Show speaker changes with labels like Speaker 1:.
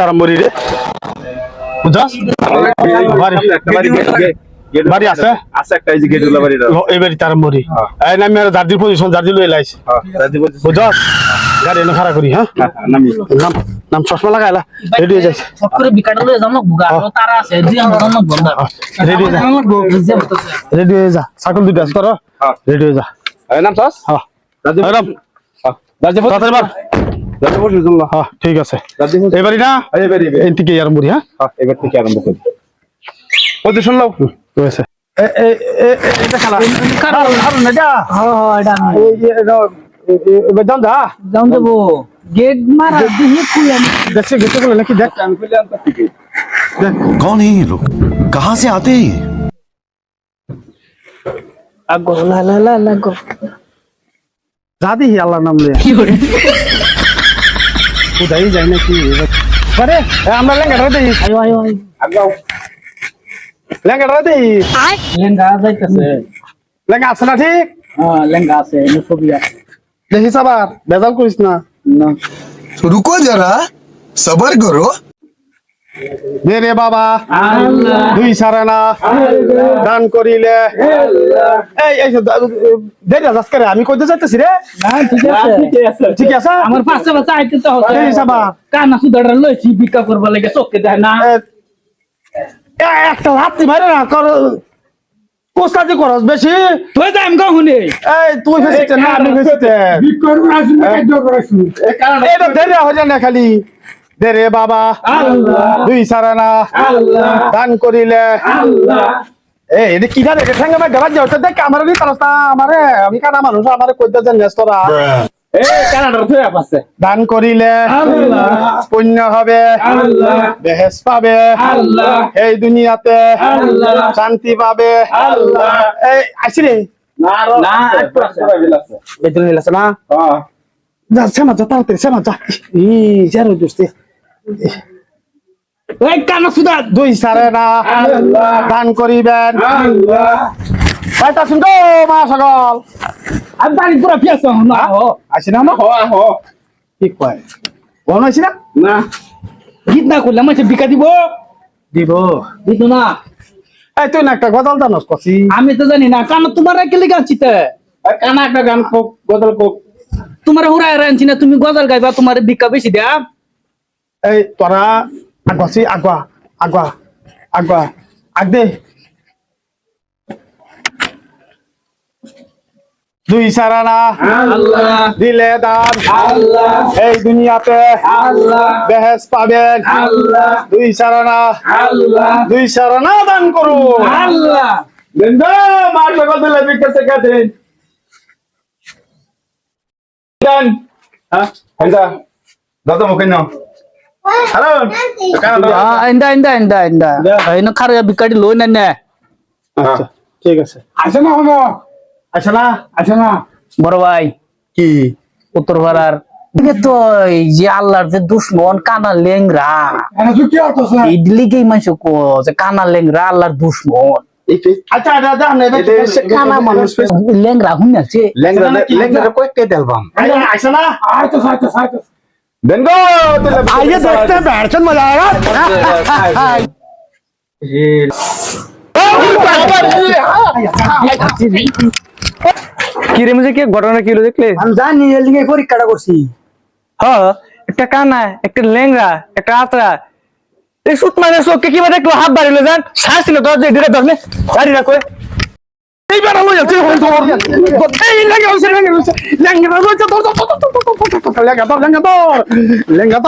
Speaker 1: তারা মরি রে। বুঝছস বাড়ি বাড়ি আছে?
Speaker 2: আছে একটা এই যে গেটুলা বাড়িটা
Speaker 1: ল, এই বাড়ি তারা মরি এই নামি আর জার্দির পজিশন জার্দি লই লাইছে। বুঝছস গাড়ি এনে খাড়া করি হ্যাঁ?
Speaker 2: নামি।
Speaker 1: নাম নাম চশমা লাগাইলা রেডি হয়ে যাইছে
Speaker 3: ফট করে বিকাটা লয়ে যাম না বুগা তারা আছে দিয়ে আমার জন্য বন্ধ
Speaker 1: রেডি হয়ে যা। রেডি হয়ে যা। সাইকেল দুটো আছে তোর
Speaker 2: হ্যাঁ।
Speaker 1: রেডি হয়ে যা।
Speaker 2: নাম চাস?
Speaker 1: হ্যাঁ।
Speaker 2: রাজি
Speaker 1: ম্যাডাম
Speaker 2: রাজি
Speaker 1: তাড়াতাড়ি মার। হ্যাঁ ঠিক আছে
Speaker 2: রাজি বসে
Speaker 1: এই বাড়ি না
Speaker 2: এই বাড়ি
Speaker 1: এই থেকে আর মুড়ি হ্যাঁ
Speaker 2: এবার থেকে আরম্ভ করি পজিশন লাও
Speaker 1: ঠিক আছে এ এ এ এ- এটা খেলা আর না যা
Speaker 3: হ্যাঁ হ্যাঁ এটা আমি
Speaker 1: এই যে এবার যান যা
Speaker 3: যাও দেবো গেট মারা দিয়ে খুলে
Speaker 1: দেখছে গেছে বলে নাকি দেখ
Speaker 2: আমি কইলে আনতে ঠিক
Speaker 4: कौन है ये लोग कहाँ से आते हैं ये?
Speaker 3: আগো লা লা লা লাগো
Speaker 1: যা দিহি আল্লাহ নাম লে
Speaker 3: उधर जाने की
Speaker 2: अरे
Speaker 1: हमरा लेंगे
Speaker 3: आयो आयो
Speaker 1: आयो। आगो लेंगे लेंगा
Speaker 3: कैसे लेंगा ठीक? हाँ लेंगा
Speaker 1: भी देखी सबार बेजाल करिस
Speaker 3: ना।
Speaker 4: रुको जरा सबर करो।
Speaker 1: দে রে বাবা দুই সারে না দান করিলে এই এই দা- আছে আজকে আমি কইতে যাইতেছি রে
Speaker 3: না ঠিক আছে
Speaker 1: ঠিক আছে
Speaker 3: আমার পাশে পাশে আইতে তো হচ্ছে
Speaker 1: এই সাবা।
Speaker 3: কানা সুদাড়া লইছি বিকা করবা লাগে চোখে দেয় না
Speaker 1: একটা লাত্তি মারে না কর করস বেশি
Speaker 3: তুই কখনই
Speaker 1: এই তুই ফেসিতে না আমি ফেসিতে এটা দেরি হয়ে না খালি দে রে বাবা। দুই সারে না।
Speaker 3: আল্লাহ।
Speaker 1: দান করিলে। এ এটা কি জানে এটা ঠেঙ্গা মার দেওয়া যাও দেখ আমার নি তারস্তা আমারে আমি কানা মানুষ আমারে কইতে যে নেস্তরা দান করিলে।
Speaker 3: আল্লাহ।
Speaker 1: পুণ্য হবে। বেহেস পাবে।
Speaker 3: আল্লাহ।
Speaker 1: এই দুনিয়াতে শান্তি পাবে। এই আসি রে।
Speaker 2: না
Speaker 3: না,
Speaker 1: বেতন
Speaker 2: হ্যাঁ।
Speaker 1: যা সেমা যা তাড়াতাড়ি সেমা যা ই জানো দোস্তে
Speaker 3: ওই কানা সুদা
Speaker 1: দুই সারে না। দান করিবেন। পাইতা শুন গো মা সকল
Speaker 3: আমি পুরো না?
Speaker 1: আসি না না
Speaker 2: হ হ
Speaker 1: কি কয়? কোন আসি না।
Speaker 2: না
Speaker 3: গীত না করলে আমাকে বিকা দিব?
Speaker 1: দিব।
Speaker 3: দিত না।
Speaker 1: এই তুই না একটা গদল জানোস কছি
Speaker 3: আমি তো জানি না কানা তোমার কেলে গাচ্ছি তে
Speaker 2: আর কানা একটা গান কোক বদল কোক
Speaker 3: তোমার হুরায় রাঞ্চি না তুমি গজাল গাইবা তোমার বিকা বেশি দেয়া।
Speaker 1: এই তোরা আগুয়াছি আগুয়া আগুয়া আগুয়া আগ দে। দুই সারানা
Speaker 3: আল্লাহ।
Speaker 1: দিলে দান।
Speaker 3: আল্লাহ।
Speaker 1: এই দুনিয়াতে
Speaker 3: আল্লাহ।
Speaker 1: বেহেস পাবেন।
Speaker 3: আল্লাহ।
Speaker 1: দুই সারানা
Speaker 3: আল্লাহ।
Speaker 1: দুই সারানা দান করুন।
Speaker 3: আল্লাহ।
Speaker 2: দেন মার সকল দিলে দেন। হ্যাঁ দাদা মুখে নাও।
Speaker 3: ইন্দা ইন্দা ইন্দা ইন্দা এই না খারে বিকাটি লই না না
Speaker 1: আচ্ছা ঠিক আছে
Speaker 2: আসে না হলো
Speaker 1: আচ্ছা না
Speaker 2: আসে না
Speaker 3: বড় ভাই
Speaker 1: কি
Speaker 3: উত্তর পাড়ার তো যে আল্লাহর যে দুশ্মন কানা লেংরা
Speaker 2: এনে তুই কি
Speaker 3: মানুষ কো যে কানা লেংরা আল্লাহর দুশ্মন
Speaker 1: আচ্ছা এটা কানা মানুষ
Speaker 3: লেংরা হুন আছে
Speaker 2: লেঙ্গা লেঙ্গা কয়েকটা দেলবাম
Speaker 1: আচ্ছা না
Speaker 2: আইতো দেন গো
Speaker 1: आइए देखते हैं बैठन मजा आएगा
Speaker 5: কি রে মুঝে কি ঘটনা কি হলো দেখলে
Speaker 1: हम जानी जल्दी के পরীক্ষাটা করছি
Speaker 5: হ্যাঁ একটা কানা একটা লেংরা একটা আতরা এই সুত মানে চোখকে কি মানে একটু হাত বাড়িলে যান শ্বাস ছিল দশ দিয়ে ধরে ধরলে গাড়ি রাখো লেঙ্গা